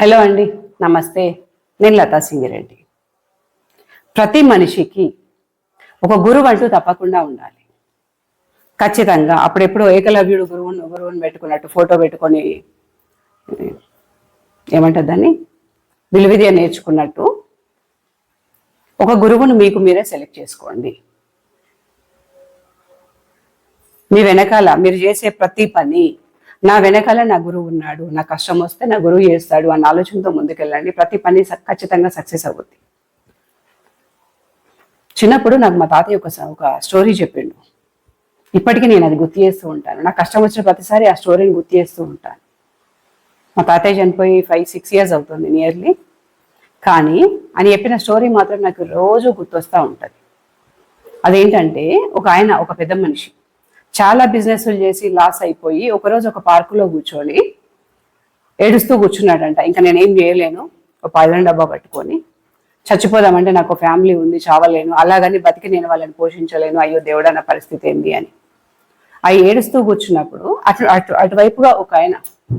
Hello అండి నమస్తే. నేను లతా సింగిరెడ్డి. ప్రతి మనిషికి ఒక గురువు అంటూ తప్పకుండా ఉండాలి. ఖచ్చితంగా అప్పుడెప్పుడు ఏకలవ్యుడు గురువును గురువుని పెట్టుకున్నట్టు ఫోటో పెట్టుకొని ఏమంటుంది దాన్ని? విలువిద్య నేర్చుకున్నట్టు ఒక గురువును మీకు మీరే సెలెక్ట్ చేసుకోండి. మీ వెనకాల మీరు చేసే ప్రతి పని నా వెనకాల నా గురువు ఉన్నాడు నా కష్టం వస్తే నా గురువు చేస్తాడు అన్న ఆలోచనతో ముందుకెళ్ళండి. ప్రతి పని స- ఖచ్చితంగా సక్సెస్ అవుద్ది. చిన్నప్పుడు నాకు మా తాతయ్య ఒక స- ఒక స్టోరీ చెప్పిండు. ఇప్పటికీ నేను అది గుర్తు చేస్తూ ఉంటాను. నాకు కష్టం వచ్చిన ప్రతిసారి ఆ స్టోరీని గుర్తు చేస్తూ ఉంటాను. మా తాతయ్య చనిపోయి ఫైవ్ సిక్స్ ఇయర్స్ అవుతుంది నియర్లీ కానీ అని చెప్పిన స్టోరీ మాత్రం నాకు రోజు గుర్తొస్తూ ఉంటుంది. అదేంటంటే ఒక ఆయన ఒక పెద్ద మనిషి. చాలా బిజినెస్లు చేసి లాస్ అయిపోయి ఒకరోజు ఒక పార్కులో కూర్చొని ఏడుస్తూ కూర్చున్నాడంట. ఇంకా నేనేం చేయలేను. ఒక పాయిజన్ డబ్బా పట్టుకొని చచ్చిపోదామంటే నాకు ఫ్యామిలీ ఉంది చావలేను. అలాగని బతికి నేను వాళ్ళని పోషించలేను. అయ్యో దేవుడా నా పరిస్థితి ఏంది అని. ఆ ఏడుస్తూ కూర్చున్నప్పుడు అటు అటు అటువైపుగా ఒక ఆయన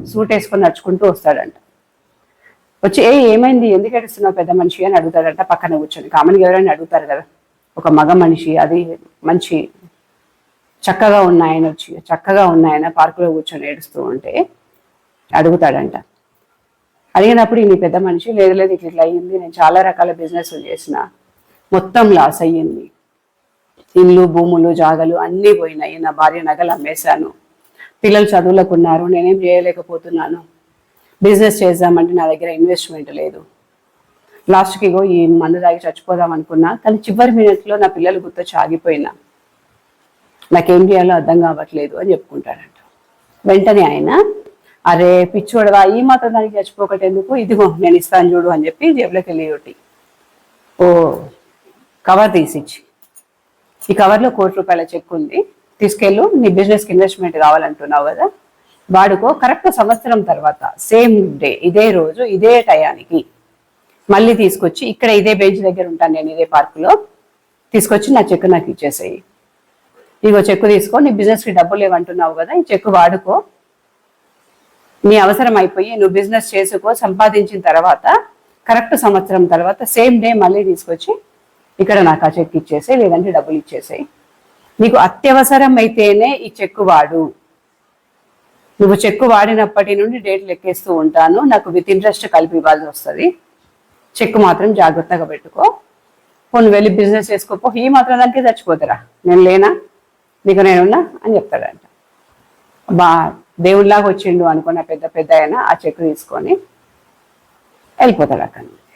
సూట్ వేసుకొని నడుచుకుంటూ వస్తాడంట. వచ్చి ఏ ఏమైంది? ఎందుకు ఏడుస్తున్నావు పెద్ద మనిషి? అని అడుగుతాడంట. పక్కన కూర్చొని. కామన్గా ఎవరైనా అడుగుతారు కదా. ఒక మగ మనిషి అది మంచి చక్కగా ఉన్న ఆయన వచ్చి చక్కగా ఉన్న ఆయన పార్కులో కూర్చొని ఏడుస్తూ ఉంటే అడుగుతాడంట. అడిగినప్పుడు ఈ పెద్ద మనిషి లేదు లేదు ఇట్లా ఇట్లా అయ్యింది నేను చాలా రకాల బిజినెస్ చేసిన మొత్తం లాస్ అయ్యింది. ఇల్లు భూములు జాగలు అన్నీ పోయినాయి నా భార్య నగలు అమ్మేశాను. పిల్లలు చదువులకు ఉన్నారు నేనేం చేయలేకపోతున్నాను. బిజినెస్ చేద్దామంటే నా దగ్గర ఇన్వెస్ట్మెంట్ లేదు. లాస్ట్కి ఇగో ఈ మందు తాగి చచ్చిపోదాం అనుకున్నా కానీ చివరి మినిట్లో నా పిల్లలు గుర్తొచ్చి ఆగిపోయినా. నాకేం చేయాలో అర్థం కావట్లేదు అని చెప్పుకుంటాడంట. వెంటనే ఆయన అరే పిచ్చోడవా ఈ మాత్రం దానికి చచ్చిపోకటి ఎందుకు ఇదిగో నేను ఇస్తాను చూడు అని చెప్పి జేబులోకి వెళ్ళి ఒకటి ఓ కవర్ తీసిచ్చి ఈ కవర్లో కోటి రూపాయల చెక్ ఉంది. తీసుకెళ్ళు నీ బిజినెస్కి ఇన్వెస్ట్మెంట్ కావాలంటున్నావు కదా. వాడుకో కరెక్ట్ సంవత్సరం తర్వాత సేమ్ డే ఇదే రోజు ఇదే టయానికి. మళ్ళీ తీసుకొచ్చి ఇక్కడ ఇదే బెంచ్ దగ్గర ఉంటాను నేను ఇదే పార్కులో. తీసుకొచ్చి నా చెక్ నాకు ఇచ్చేసేయి. ఇగో చెక్కు తీసుకో నీ బిజినెస్కి డబ్బులు లేవంటున్నావు కదా ఈ చెక్కు వాడుకో. నీ అవసరం అయిపోయి నువ్వు బిజినెస్ చేసుకో సంపాదించిన తర్వాత కరెక్ట్ సంవత్సరం తర్వాత సేమ్ డే మళ్ళీ తీసుకొచ్చి ఇక్కడ నాకు ఆ చెక్ ఇచ్చేసే లేదంటే డబ్బులు ఇచ్చేసేయి. నీకు అత్యవసరం అయితేనే ఈ చెక్కు వాడు. నువ్వు చెక్కు వాడినప్పటి నుండి డేట్ లెక్కేస్తూ ఉంటాను నాకు విత్ ఇంట్రెస్ట్ కలిపి ఇవ్వాల్సి వస్తుంది. చెక్కు మాత్రం జాగ్రత్తగా పెట్టుకో. పోను వెళ్ళి బిజినెస్ చేసుకోపో ఈ మాత్రం దానికి చచ్చిపోతారా? నేను లేనా? నీకు నేనున్నా అని చెప్తాడంట. బా దేవుడిలాగా వచ్చిండు అనుకున్న పెద్ద పెద్ద ఆయన ఆ చెక్కు తీసుకొని వెళ్ళిపోతాడు అక్కడి నుంచి.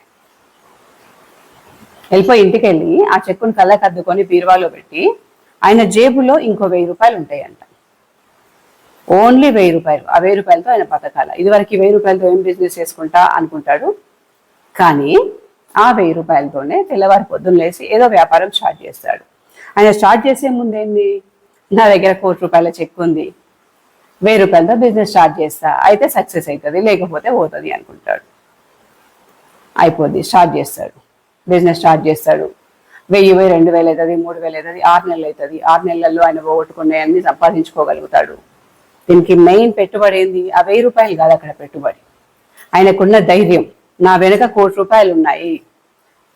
వెళ్ళిపోయి ఇంటికి వెళ్ళి ఆ చెక్కుని కళ్ళకి అద్దుకొని బీరువాలో పెట్టి ఆయన జేబులో ఇంకో వెయ్యి రూపాయలు ఉంటాయంట. ఓన్లీ వెయ్యి రూపాయలు ఆ వెయ్యి రూపాయలతో ఆయన బతకాల. ఇదివరకు వెయ్యి రూపాయలతో ఏం బిజినెస్ చేసుకుంటా అనుకుంటాడు? కానీ ఆ వెయ్యి రూపాయలతోనే తెల్లవారి పొద్దున్న లేసి ఏదో వ్యాపారం స్టార్ట్ చేస్తాడు. ఆయన స్టార్ట్ చేసే ముందేంది? నా దగ్గర కోటి రూపాయల చెక్ ఉంది. వెయ్యి రూపాయలతో బిజినెస్ స్టార్ట్ చేస్తా. అయితే సక్సెస్ అవుతుంది లేకపోతే పోతుంది అనుకుంటాడు. అయిపోద్ది స్టార్ట్ చేస్తాడు. బిజినెస్ స్టార్ట్ చేస్తాడు. వెయ్యి వెయ్యి రెండు వేలు అవుతుంది మూడు వేలు అవుతుంది ఆరు నెలలు అవుతుంది. ఆరు నెలల్లో ఆయన పోగొట్టుకున్నాయన్ని సంపాదించుకోగలుగుతాడు. దీనికి మెయిన్ పెట్టుబడి ఏంది? ఆ వెయ్యి రూపాయలు కాదు అక్కడ పెట్టుబడి. ఆయనకున్న ధైర్యం. నా వెనుక కోటి రూపాయలు ఉన్నాయి.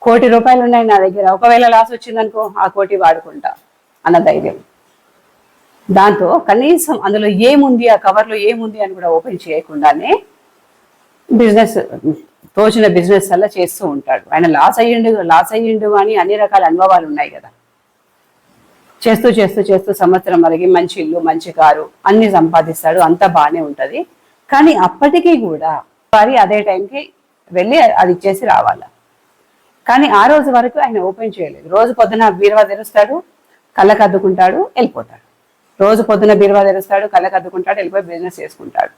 కోటి రూపాయలు ఉన్నాయి నా దగ్గర. ఒకవేళ లాస్ వచ్చిందనుకో ఆ కోటి వాడుకుంటా అన్న ధైర్యం. దాంతో కనీసం అందులో ఏముంది ఆ కవర్లో ఏముంది అని కూడా ఓపెన్ చేయకుండానే బిజినెస్ తోచిన బిజినెస్ అలా చేస్తూ ఉంటాడు. ఆయన లాస్ అయ్యిండు లాస్ అయ్యిండు అని అన్ని రకాల అనుభవాలు ఉన్నాయి కదా. చేస్తూ చేస్తూ చేస్తూ సంవత్సరం వరకు మంచి ఇల్లు మంచి కారు అన్ని సంపాదిస్తాడు అంతా బాగానే ఉంటుంది. కానీ అప్పటికీ కూడా వారి అదే టైంకి వెళ్ళి అది ఇచ్చేసి రావాలి. కానీ ఆ రోజు వరకు ఆయన ఓపెన్ చేయలేదు. రోజు పొద్దున బీరువా తెరుస్తాడు కళ్ళకద్దుకుంటాడు వెళ్ళిపోతాడు. రోజు పొద్దున బీరువా తెరుస్తాడు కళ్ళకు అద్దుకుంటాడు వెళ్ళిపోయి బిజినెస్ చేసుకుంటాడు.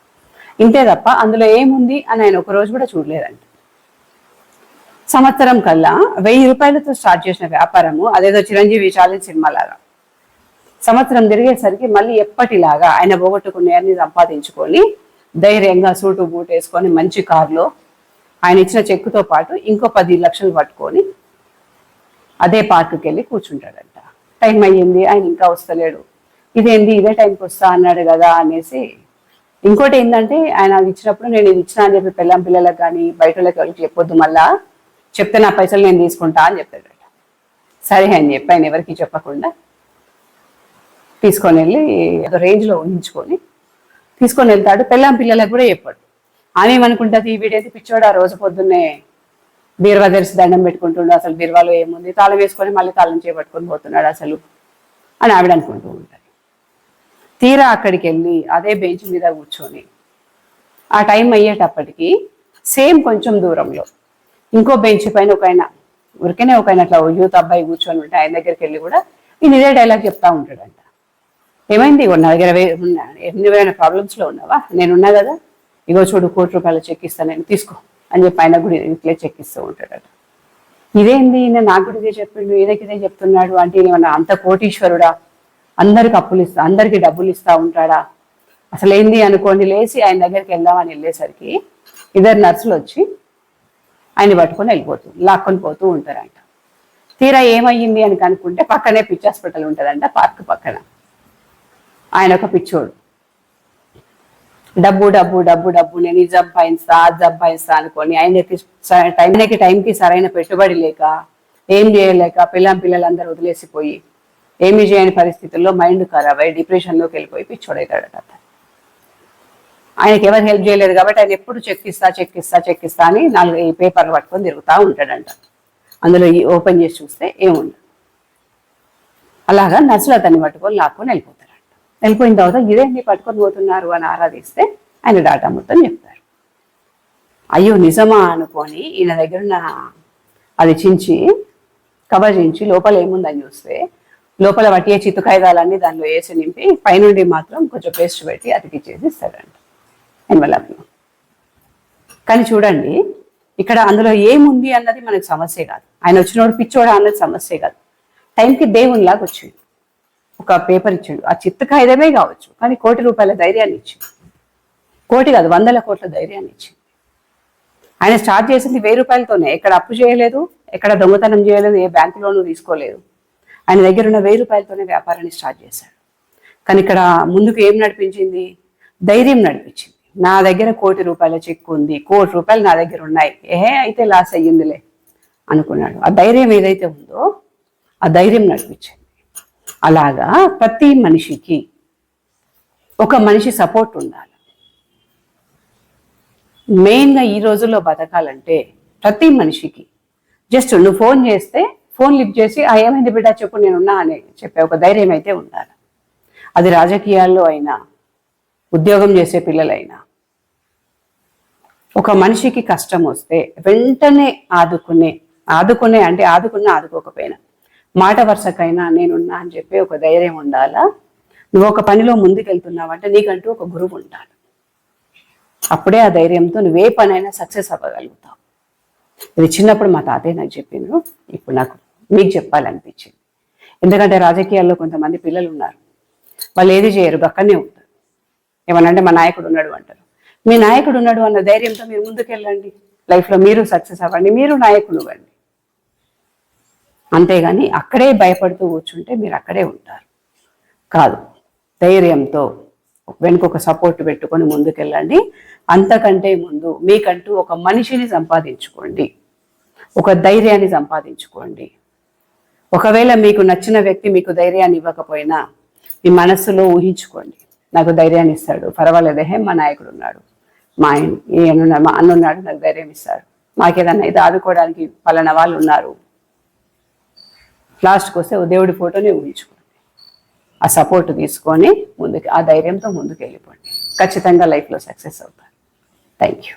ఇంతే తప్ప అందులో ఏముంది అని ఆయన ఒక రోజు కూడా చూడలేదంట. సంవత్సరం కల్లా వెయ్యి రూపాయలతో స్టార్ట్ చేసిన వ్యాపారము అదేదో చిరంజీవి ఛాలెంజ్ సినిమాలాగా. సంవత్సరం తిరిగేసరికి మళ్ళీ ఎప్పటిలాగా ఆయన పోగొట్టుకునేవన్నీ సంపాదించుకొని ధైర్యంగా సూటు బూట్ వేసుకొని మంచి కారులో ఆయన ఇచ్చిన చెక్కుతో పాటు ఇంకో పది లక్షలు పట్టుకొని అదే పార్కుకి వెళ్ళి కూర్చుంటాడంట. టైం అయ్యింది ఆయన ఇంకా వస్తలేడు. ఇదేంది ఇదే టైంకి వస్తా అన్నాడు కదా అనేసి. ఇంకోటి ఏంటంటే ఆయన అది ఇచ్చినప్పుడు నేను ఇది ఇచ్చినా అని చెప్పి పిల్లం పిల్లలకు కానీ బయట వాళ్ళకి ఎవరికి చెప్పొద్దు మళ్ళా. చెప్తే నా పైసలు నేను తీసుకుంటా అని చెప్తాడట సరే అని చెప్పి ఆయన ఎవరికి చెప్పకుండా తీసుకొని వెళ్ళి ఒక రేంజ్లో ఊహించుకొని తీసుకొని వెళ్తాడు. పెళ్ళాం పిల్లలకు కూడా చెప్పాడు. ఆమె ఏమనుకుంటుంది? వీడైతే పిచ్చోడు ఆ రోజు పొద్దున్నే బీరువా తెరిచి దండం పెట్టుకుంటుండు. అసలు బీరువాలో ఏముంది? తాళం వేసుకొని మళ్ళీ తాళం చేపట్టుకొని పోతున్నాడు అసలు అని ఆవిడ అనుకుంటూ ఉంటాడు తీరా అక్కడికి వెళ్ళి అదే బెంచ్ మీద కూర్చొని. ఆ టైం అయ్యేటప్పటికి సేమ్ కొంచెం దూరంలో ఇంకో బెంచ్ పైన ఒక ఆయన ఊరికనే ఒక ఆయన అట్లా యూత్ అబ్బాయి కూర్చొని ఉంటే ఆయన దగ్గరికి వెళ్ళి కూడా ఈయన ఇదే డైలాగ్ చెప్తా ఉంటాడంట. ఏమైంది నా దగ్గర వే- ఉన్నా ప్రాబ్లమ్స్లో ఉన్నావా? నేను ఉన్నా కదా. ఇగో చూడు కోటి రూపాయలు చెక్ ఇస్తాను నేను తీసుకో అని చెప్పి ఆయన కూడా ఇట్లే చెక్ ఇస్తూ ఉంటాడట. ఇదేంది ఈయన నాకు కూడా ఇదే చెప్పిండు ఇదే చెప్తున్నాడు అంటే ఏమన్నా అంత కోటీశ్వరుడా? అందరికి అప్పులు ఇస్తా అందరికి డబ్బులు ఇస్తా ఉంటాడా? అసలు ఏంది అనుకోండి లేచి ఆయన దగ్గరికి వెళ్దామని వెళ్ళేసరికి ఇద్దరు నర్సులు వచ్చి ఆయన పట్టుకొని వెళ్ళిపోతుంది లాక్కొని పోతూ ఉంటారంట. తీరా ఏమయ్యింది అని కనుక్కుంటే పక్కనే పిచ్చి హాస్పిటల్ ఉంటుందంట పార్క్ పక్కన. ఆయన ఒక పిచ్చోడు. డబ్బు డబ్బు డబ్బు డబ్బు నేను ఇది సంపాదిస్తా అది సంపాదిస్తా అనుకొని ఆయనకి స- టైంకి టైంకి సరైన పెట్టుబడి లేక ఏం చేయలేక పిల్లం పిల్లలందరూ వదిలేసిపోయి ఏమి చేయని పరిస్థితుల్లో మైండ్ ఖరాబ్ అయ్యి డిప్రెషన్లోకి వెళ్ళిపోయి పిచ్చోడవుతాడట ఆయనకి ఎవరు హెల్ప్ చేయలేదు కాబట్టి ఆయన ఎప్పుడు చెక్కిస్తా చెక్కిస్తా చెక్కిస్తా అని నాలుగు ఈ పేపర్లు పట్టుకొని తిరుగుతూ ఉంటాడంట. అందులో ఈ ఓపెన్ చేసి చూస్తే ఏముండదు అలాగా నర్సులు అతన్ని పట్టుకొని లాక్కొని వెళ్ళిపోతారంట. వెళ్ళిపోయిన తర్వాత ఇదేంటి పట్టుకొని పోతున్నారు అని ఆరాధిస్తే ఆయన డాటా మొత్తం చెప్తారు. అయ్యో నిజమా అనుకొని ఈయన దగ్గర అది చించి కవర్ చించి లోపల ఏముందని చూస్తే లోపల వట్టియే చితుకాయదాలన్నీ దానిలో వేసి నింపి పైనుండి మాత్రం కొంచెం పేస్ట్ పెట్టి అతికిచ్చేసి ఇస్తాడంట ఎన్వలప్లో కానీ చూడండి ఇక్కడ అందులో ఏముంది అన్నది మనకు సమస్య కాదు. ఆయన వచ్చినోడు పిచ్చోడా అన్నది సమస్య కాదు. టైంకి దేవునిలాగా వచ్చింది ఒక పేపర్ ఇచ్చాడు. ఆ చిత్త కావచ్చు కానీ కోటి రూపాయల ధైర్యాన్ని ఇచ్చింది కోటి కాదు వందల కోట్ల ధైర్యాన్ని ఇచ్చింది ఆయన స్టార్ట్ చేసింది వెయ్యి రూపాయలతోనే. ఎక్కడ అప్పు చేయలేదు ఎక్కడ దొంగతనం చేయలేదు ఏ బ్యాంకులోనూ తీసుకోలేదు. ఆయన దగ్గర ఉన్న వెయ్యి రూపాయలతోనే వ్యాపారాన్ని స్టార్ట్ చేశాడు. కానీ ఇక్కడ ముందుకు ఏం నడిపించింది? ధైర్యం నడిపించింది. నా దగ్గర కోటి రూపాయల చెక్ ఉంది కోటి రూపాయలు నా దగ్గర ఉన్నాయి. ఏ అయితే లాస్ అయ్యిందిలే అనుకున్నాడు. ఆ ధైర్యం ఏదైతే ఉందో ఆ ధైర్యం నడిపించింది. అలాగా ప్రతి మనిషికి ఒక మనిషి సపోర్ట్ ఉండాలి. మెయిన్గా ఈ రోజుల్లో బతకాలంటే ప్రతి మనిషికి జస్ట్ నువ్వు ఫోన్ చేస్తే ఫోన్ లిఫ్ట్ చేసి ఆ ఏమైంది బిడ్డ? చెప్పు నేనున్నా అని చెప్పే ఒక ధైర్యం అయితే ఉండాలి. అది రాజకీయాల్లో అయినా ఉద్యోగం చేసే పిల్లలైనా. ఒక మనిషికి కష్టం వస్తే వెంటనే ఆదుకునే ఆదుకునే అంటే ఆదుకున్నా ఆదుకోకపోయినా. మాట వరుసకైనా నేనున్నా అని చెప్పి ఒక ధైర్యం ఉండాలా? నువ్వు ఒక పనిలో ముందుకెళ్తున్నావంటే నీకంటూ ఒక గురువు ఉండాలి. అప్పుడే ఆ ధైర్యంతో నువ్వే పనైనా సక్సెస్ అవ్వగలుగుతావు. ఇది చిన్నప్పుడు మా తాతయ్య నాకు చెప్పిండ్రు ఇప్పుడు నాకు మీకు చెప్పాలనిపించింది. ఎందుకంటే రాజకీయాల్లో కొంతమంది పిల్లలు ఉన్నారు వాళ్ళు ఏది చేయరు గక్కనే ఉంటారు. ఏమనంటే మా నాయకుడు ఉన్నాడు అంటారు. మీ నాయకుడు ఉన్నాడు అన్న ధైర్యంతో మీరు ముందుకెళ్ళండి. లైఫ్లో మీరు సక్సెస్ అవ్వండి మీరు నాయకుడు ఇవ్వండి అంతేగాని అక్కడే భయపడుతూ కూర్చుంటే మీరు అక్కడే ఉంటారు. కాదు ధైర్యంతో వెనుక ఒక సపోర్ట్ పెట్టుకొని ముందుకెళ్ళండి. అంతకంటే ముందు మీకంటూ ఒక మనిషిని సంపాదించుకోండి. ఒక ధైర్యాన్ని సంపాదించుకోండి. ఒకవేళ మీకు నచ్చిన వ్యక్తి మీకు ధైర్యాన్ని ఇవ్వకపోయినా మీ మనస్సులో ఊహించుకోండి. నాకు ధైర్యాన్ని ఇస్తాడు. పర్వాలేదే మా నాయకుడు ఉన్నాడు. మా ఆయన ఈయన మా అన్న ఉన్నాడు నాకు ధైర్యం ఇస్తాడు. మాకేదన్నా ఇది ఆదుకోవడానికి పలానా వాళ్ళు ఉన్నారు. లాస్ట్కి వస్తే ఓ దేవుడి ఫోటోనే ఊహించుకోండి. ఆ సపోర్ట్ తీసుకొని ముందుకు ఆ ధైర్యంతో ముందుకు వెళ్ళిపోండి ఖచ్చితంగా లైఫ్లో సక్సెస్ అవుతారు థ్యాంక్ యూ